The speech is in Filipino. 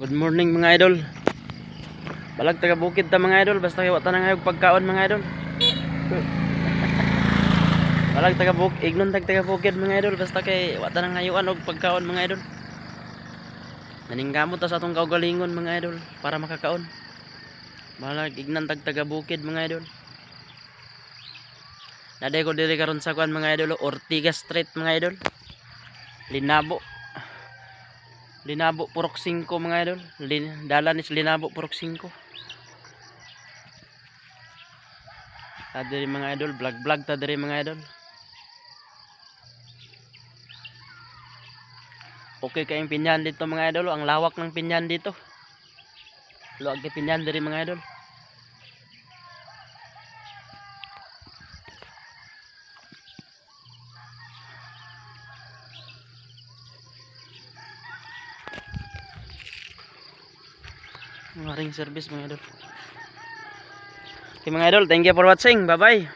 Good morning mga idol. Balag taga bukid ta mga idol basta kay wata na ngayog pagkaon mga idol. Balag taga bukid, ignon tag taga bukid mga idol basta kay wata na ngayon og pagkaon mga idol. Naningkamot ta sa atong kaugalingon mga idol para makakaon. Balag ignan tag taga bukid mga idol. Naday ko diri karon sa kuan mga idol Ortigas Street mga idol. Linabo. Linabo Purok 5 mga idol. Lin, dala ni sa Linabo Purok 5. Ta diri mga idol, vlog vlog ta diri mga idol. Okay kayong pinyan dito mga idol, ang lawak ng pinyan dito. Luwag pinyan diri mga idol. Mga ring service mga idol. Okay mga idol, thank you for watching. Bye bye.